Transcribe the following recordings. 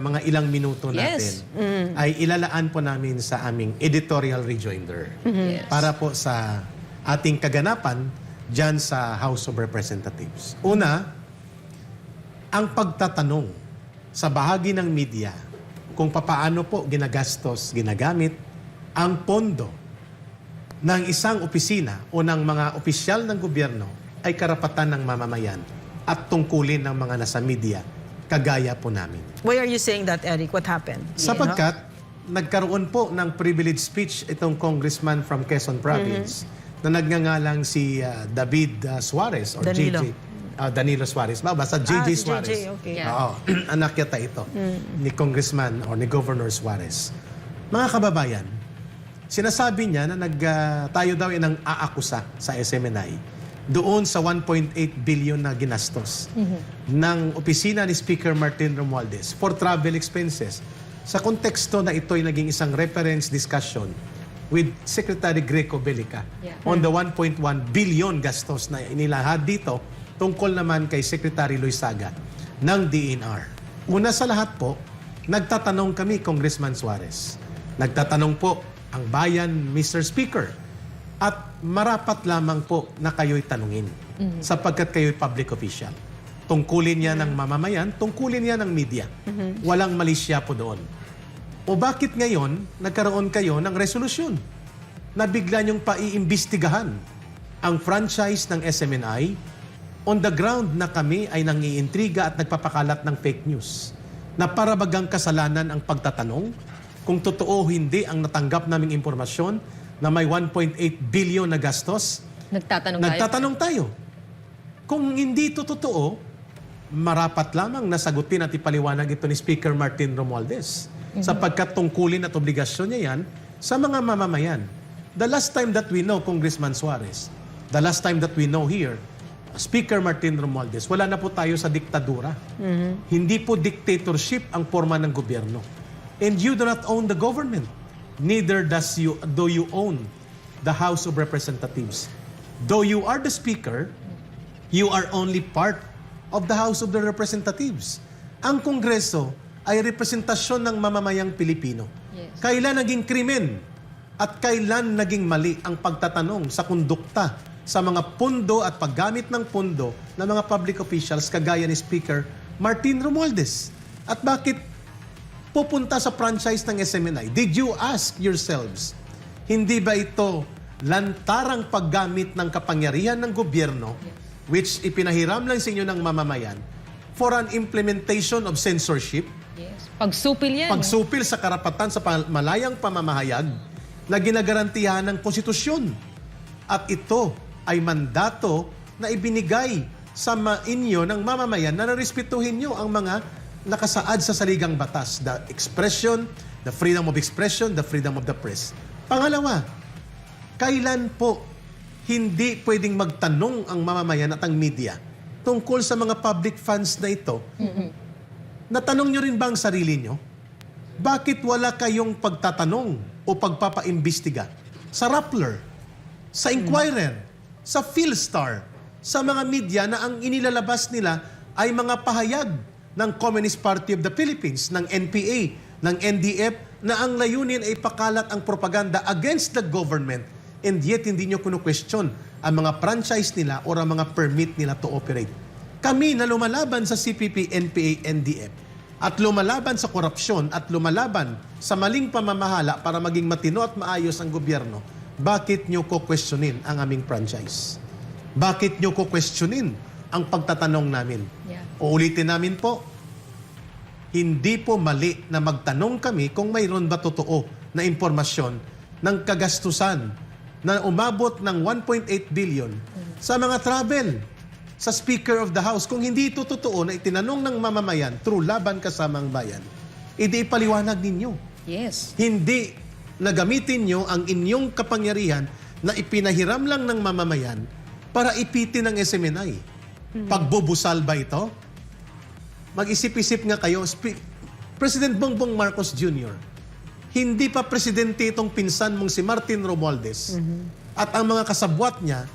mga ilang minuto natin Yes. ay ilalaan po namin sa aming editorial rejoinder Yes. para po sa ating kaganapan dyan sa House of Representatives. Una, ang pagtatanong sa bahagi ng media kung papaano po ginagastos, ginagamit ang pondo ng isang opisina o ng mga opisyal ng gobyerno ay karapatan ng mamamayan at tungkulin ng mga nasa media, kagaya po namin. Why are you saying that, Eric? What happened? Sapagkat nagkaroon po ng privilege speech itong congressman from Quezon Province na nagngangalang si uh, David uh, Suarez or Danilo. JJ. uh, Danilo Suarez. Ba, basta JJ Ah, si Suarez. JJ, okay. Yeah. Oo. anak yata ito ni congressman or ni Governor Suarez. Mga kababayan, sinasabi niya na nag, uh, tayo daw ay nang aakusa sa SMNI doon sa 1.8 billion na ginastos ng opisina ni Speaker Martin Romualdez for travel expenses. Sa konteksto na ito ay naging isang reference discussion with Secretary Greco Belica Yeah. on the 1.1 billion gastos na inilahad dito tungkol naman kay Secretary Luis Saga ng DNR. Una sa lahat po, nagtatanong kami, Congressman Suarez. Nagtatanong po ang bayan, Mr. Speaker. At marapat lamang po na kayo'y tanungin sapagkat kayo'y public official. Tungkulin niya ng mamamayan, tungkulin niya ng media. Walang mali siya po doon. O bakit ngayon nagkaroon kayo ng resolusyon na bigla niyong paiimbestigahan ang franchise ng SMNI on the ground na kami ay nangiintriga at nagpapakalat ng fake news na para bagang kasalanan ang pagtatanong kung totoo o hindi ang natanggap naming impormasyon na may 1.8 billion na gastos Nagtatanong tayo. Nagtatanong tayo. Kung hindi ito totoo, marapat lamang nasagutin at ipaliwanag ito ni Speaker Martin Romualdez. Sapagkat tungkulin at obligasyon niya yan sa mga mamamayan. The last time that we know, Congressman Suarez, the last time that we know here, Speaker Martin Romualdez, wala na po tayo sa diktadura. Hindi po dictatorship ang forma ng gobyerno. And you do not own the government. Neither does you, do you own the House of Representatives. Though you are the Speaker, you are only part of the House of the Representatives. Ang Kongreso ay representasyon ng mamamayang Pilipino. Yes. Kailan naging krimen at kailan naging mali ang pagtatanong sa kondukta sa mga pundo at paggamit ng pundo ng mga public officials kagaya ni Speaker Martin Romualdez. At bakit pupunta sa franchise ng SMNI? Did you ask yourselves, hindi ba ito lantarang paggamit ng kapangyarihan ng gobyerno which ipinahiram lang sa inyo ng mamamayan for an implementation of censorship Yes. Pagsupil yan. pagsupil sa karapatan sa malayang pamamahayag na ginagarantiyahan ng konstitusyon. At ito ay mandato na ibinigay sa inyo ng mamamayan na narespetuhin nyo ang mga nakasaad sa saligang batas. The expression, the freedom of expression, the freedom of the press. Pangalawa, kailan po hindi pwedeng magtanong ang mamamayan at ang media tungkol sa mga public funds na ito Natanong nyo rin ba ang sarili nyo? Bakit wala kayong pagtatanong o pagpapaimbestiga sa Rappler, sa Inquirer, sa Philstar, sa mga media na ang inilalabas nila ay mga pahayag ng Communist Party of the Philippines, ng NPA, ng NDF, na ang layunin ay pakalat ang propaganda against the government and yet hindi nyo kunu-question ang mga franchise nila o ang mga permit nila to operate. Kami na lumalaban sa CPP, NPA, NDF at lumalaban sa korupsyon at lumalaban sa maling pamamahala para maging matino at maayos ang gobyerno, bakit nyo ko questionin ang aming franchise? Bakit nyo ko questionin ang pagtatanong namin? Yeah. Uulitin namin po, hindi po mali na magtanong kami kung mayroon ba totoo na impormasyon ng kagastusan na umabot ng 1.8 billion sa mga travel sa Speaker of the House. Kung hindi ito totoo na itinanong ng mamamayan through laban kasamang bayan, edi ipaliwanag ninyo. Yes. Hindi na gamitin nyo ang inyong kapangyarihan na ipinahiram lang ng mamamayan para ipitin ng SMNI. Pagbubusal ba ito? Mag-isip-isip nga kayo, President Bongbong Marcos Jr., hindi pa presidente itong pinsan mong si Martin Romualdez at ang mga kasabwat niya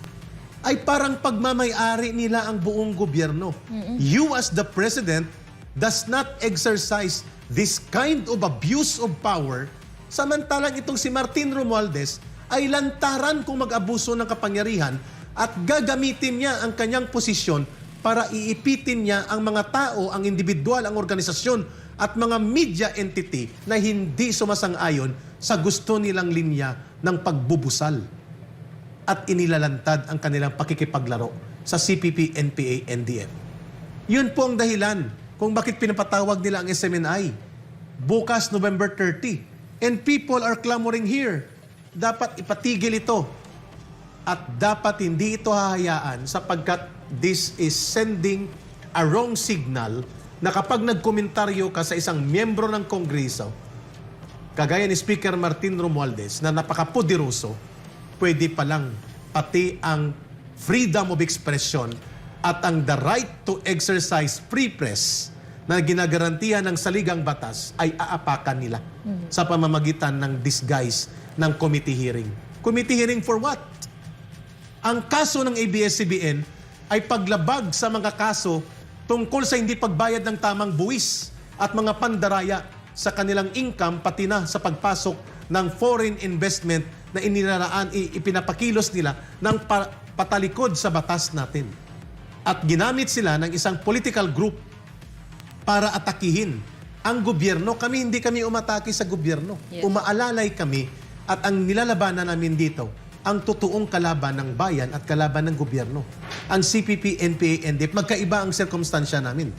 ay parang pagmamayari nila ang buong gobyerno. You as the president does not exercise this kind of abuse of power, samantalang itong si Martin Romualdez ay lantaran kung mag-abuso ng kapangyarihan at gagamitin niya ang kanyang posisyon para iipitin niya ang mga tao, ang individual, ang organisasyon at mga media entity na hindi sumasang-ayon sa gusto nilang linya ng pagbubusal at inilalantad ang kanilang pakikipaglaro sa CPP, NPA, NDF. Yun po ang dahilan kung bakit pinapatawag nila ang SMNI. Bukas, November 30. And people are clamoring here. Dapat ipatigil ito. At dapat hindi ito hahayaan sapagkat this is sending a wrong signal na kapag nagkomentaryo ka sa isang miyembro ng Kongreso, kagaya ni Speaker Martin Romualdez na napakapoderoso, pwede palang pati ang freedom of expression at ang the right to exercise free press na ginagarantiya ng saligang batas ay aapakan nila sa pamamagitan ng disguise ng committee hearing. Committee hearing for what? Ang kaso ng ABS-CBN ay paglabag sa mga kaso tungkol sa hindi pagbayad ng tamang buwis at mga pandaraya sa kanilang income pati na sa pagpasok ng foreign investment na inilaraan, ipinapakilos nila ng pa- patalikod sa batas natin. At ginamit sila ng isang political group para atakihin ang gobyerno. Kami hindi kami umatake sa gobyerno. Yes. Umaalalay kami at ang nilalabanan namin dito ang totoong kalaban ng bayan at kalaban ng gobyerno. Ang CPP, NPA, NDF, magkaiba ang sirkumstansya namin.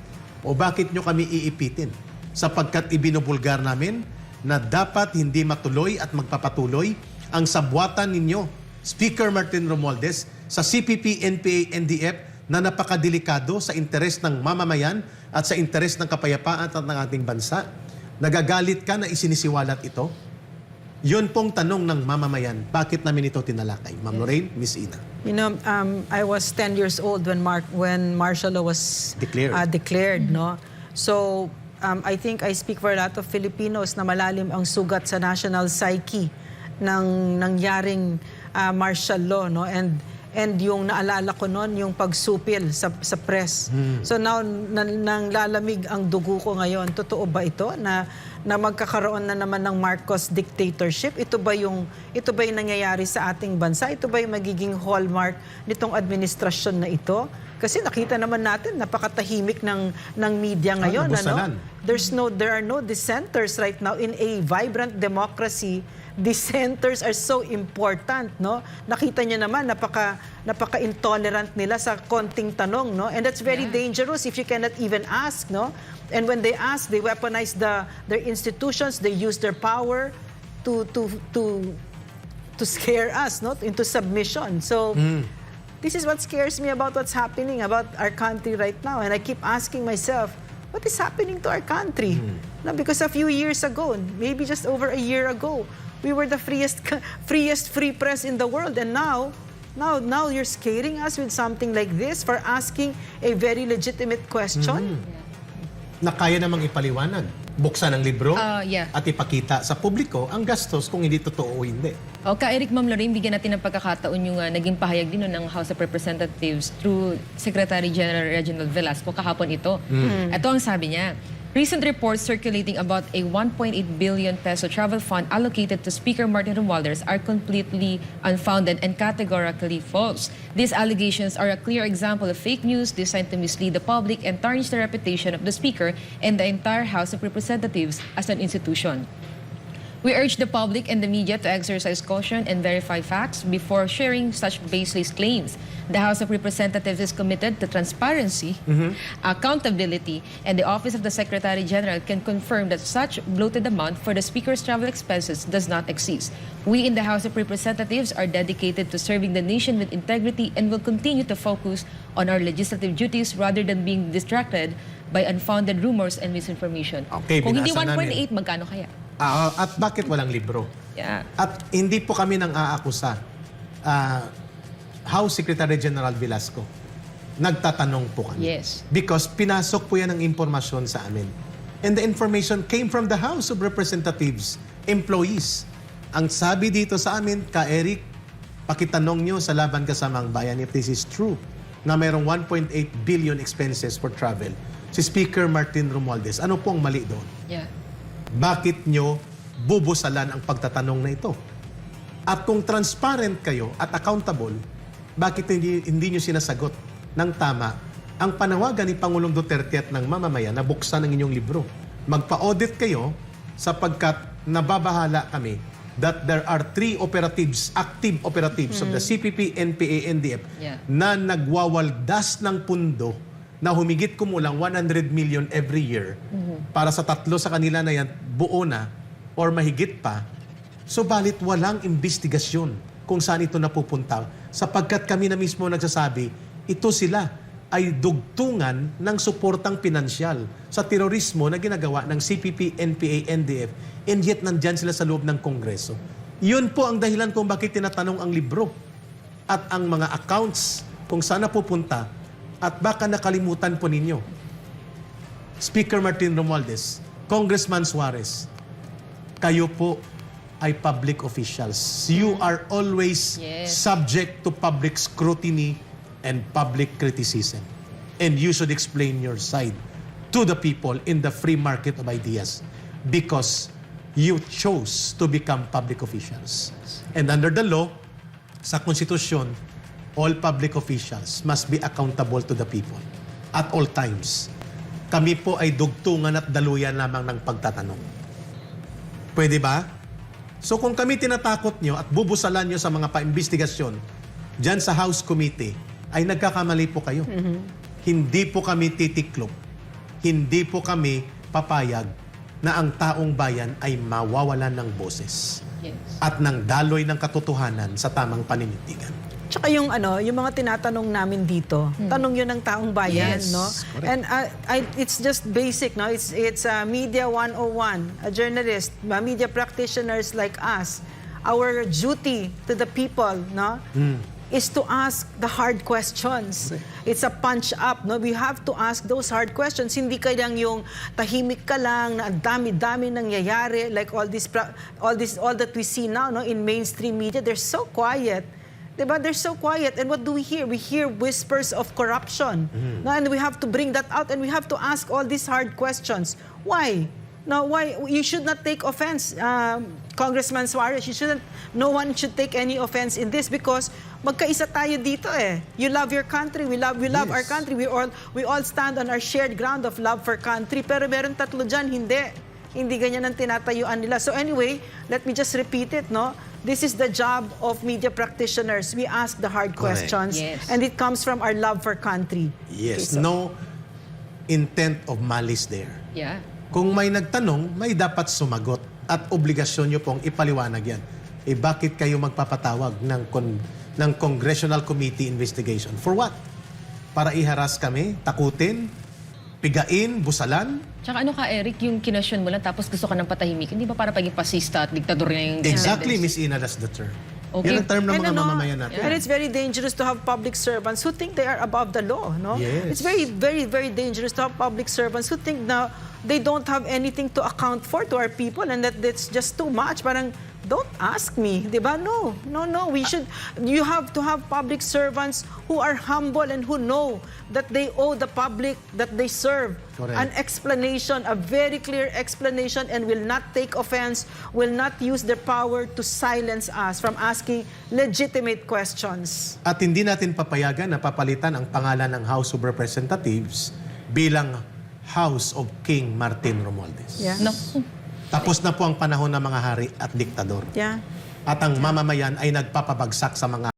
O bakit nyo kami iipitin? Sapagkat ibinubulgar namin na dapat hindi matuloy at magpapatuloy ang sabwatan ninyo, Speaker Martin Romualdez, sa CPP, NPA, NDF na napakadelikado sa interes ng mamamayan at sa interes ng kapayapaan at ng ating bansa. Nagagalit ka na isinisiwalat ito? Yun pong tanong ng mamamayan. Bakit namin ito tinalakay? Ma'am Lorraine, Miss Ina. You know, um, I was 10 years old when Mark when martial law was Declared. uh, declared, no. So um, I think I speak for a lot of Filipinos na malalim ang sugat sa national psyche ng nangyaring uh, martial law, no, and and yung naalala ko noon yung pagsupil sa sa press. So now na, nang lalamig ang dugo ko ngayon. Totoo ba ito na na magkakaroon na naman ng Marcos dictatorship? Ito ba yung ito ba yung nangyayari sa ating bansa? Ito ba yung magiging hallmark nitong administrasyon na ito? Kasi nakita naman natin napakatahimik ng ng media ngayon, nabusalan. ano? There's no there are no dissenters right now in a vibrant democracy. Dissenters are so important, no? Nakita niyo naman napaka napaka-intolerant nila sa konting tanong, no? And that's very dangerous if you cannot even ask, no? And when they ask, they weaponize the their institutions, they use their power to to to to scare us, no? Into submission. So this is what scares me about what's happening about our country right now. And I keep asking myself, what is happening to our country? Now, because a few years ago, maybe just over a year ago, we were the freest, freest free press in the world. And now, now, now you're scaring us with something like this for asking a very legitimate question. Na kaya namang ipaliwanag. Buksan ang libro Ah, yeah. at ipakita sa publiko ang gastos kung hindi totoo o hindi. O ka Eric Ma'am Lorraine, bigyan natin ng pagkakataon yung ah, naging pahayag din no, ng House of Representatives through Secretary General Reginald Velasco kahapon ito. Ito ang sabi niya. Recent reports circulating about a 1.8 billion peso travel fund allocated to Speaker Martin Romualdez are completely unfounded and categorically false. These allegations are a clear example of fake news designed to mislead the public and tarnish the reputation of the Speaker and the entire House of Representatives as an institution. We urge the public and the media to exercise caution and verify facts before sharing such baseless claims. The House of Representatives is committed to transparency, accountability, and the Office of the Secretary General can confirm that such bloated amount for the Speaker's travel expenses does not exist. We in the House of Representatives are dedicated to serving the nation with integrity and will continue to focus on our legislative duties rather than being distracted by unfounded rumors and misinformation. Okay, Kung hindi binasa 1.8, magkano kaya? Ah, at bakit walang libro? Yeah. At hindi po kami nang aakusa. Ah, House Secretary General Velasco, nagtatanong po kami. Yes. Because pinasok po yan ng impormasyon sa amin. And the information came from the House of Representatives, employees. Ang sabi dito sa amin, ka Eric, pakitanong nyo sa Laban Kasamang Bayan if this is true, na mayroong 1.8 billion expenses for travel. Si Speaker Martin Romualdez, ano pong mali doon? Yeah. Bakit nyo bubusalan ang pagtatanong na ito? At kung transparent kayo at accountable, bakit hindi, hindi nyo sinasagot ng tama ang panawagan ni Pangulong Duterte at ng mamamayan na buksan ang inyong libro? Magpa-audit kayo sapagkat nababahala kami that there are three operatives, active operatives of the CPP, NPA, NDF Yeah. na nagwawaldas ng pundo na humigit kumulang 100 million every year para sa tatlo sa kanila na yan buo na or mahigit pa. Subalit walang investigasyon kung saan ito napupunta sapagkat kami na mismo nagsasabi, ito sila ay dugtungan ng suportang pinansyal sa terorismo na ginagawa ng CPP, NPA, NDF and yet nandyan sila sa loob ng Kongreso. Yun po ang dahilan kung bakit tinatanong ang libro at ang mga accounts kung saan napupunta at baka nakalimutan po ninyo. Speaker Martin Romualdez, Congressman Suarez, kayo po ay public officials. You are always Yes. subject to public scrutiny and public criticism. And you should explain your side to the people in the free market of ideas because you chose to become public officials. And under the law, sa konstitusyon, all public officials must be accountable to the people at all times. Kami po ay dugtungan at daluyan lamang ng pagtatanong. Pwede ba? So kung kami tinatakot nyo at bubusalan nyo sa mga paimbestigasyon dyan sa House Committee, ay nagkakamali po kayo. Hindi po kami titiklop. Hindi po kami papayag na ang taong bayan ay mawawalan ng boses Yes. at ng daloy ng katotohanan sa tamang paninindigan. Tsaka yung ano, yung mga tinatanong namin dito, tanong yun ng taong bayan, Yes, no? correct. And uh, I, it's just basic, no? It's it's uh, media 101, a journalist, uh, media practitioners like us. Our duty to the people, no? is to ask the hard questions. It's a punch up, no? We have to ask those hard questions. Hindi kayang yung tahimik ka lang na ang dami-dami nangyayari like all this all this all that we see now, no, in mainstream media. They're so quiet. Diba? They're so quiet. And what do we hear? We hear whispers of corruption. No, and we have to bring that out and we have to ask all these hard questions. Why? No, why? You should not take offense, um, Congressman Suarez. You shouldn't, no one should take any offense in this because magkaisa tayo dito eh. You love your country, we love, we love our Yes. country. We all, we all stand on our shared ground of love for country. Pero meron tatlo dyan, hindi. Hindi ganyan ang tinatayuan nila. So anyway, let me just repeat it, no? This is the job of media practitioners. We ask the hard Correct. questions. Yes. And it comes from our love for country. Yes, Okay, so- no intent of malice there. Yeah. Kung may nagtanong, may dapat sumagot at obligasyon nyo pong ipaliwanag yan. Eh bakit kayo magpapatawag ng, con- ng Congressional Committee Investigation? For what? Para iharas kami? Takutin? Pigain? Busalan? Tsaka ano ka, Eric, yung kinasyon mo lang tapos gusto ka ng patahimik, hindi ba para paging pasista at diktador na yung Exactly? Miss Ina, that's the term. Okay. Yan ang term ng And mga ano, mamamayan natin. And it's very dangerous to have public servants who think they are above the law, no? Yes. It's very, very, very dangerous to have public servants who think now they don't have anything to account for to our people and that it's just too much. Parang, don't ask me, di ba? No, no, no. We should, you have to have public servants who are humble and who know that they owe the public that they serve Correct. an explanation, a very clear explanation, and will not take offense, will not use their power to silence us from asking legitimate questions. At hindi natin papayagan na papalitan ang pangalan ng House of Representatives bilang House of King Martin Romualdez. Yeah. Naku. Tapos na po ang panahon ng mga hari at diktador. Yeah. At ang mamamayan ay nagpapabagsak sa mga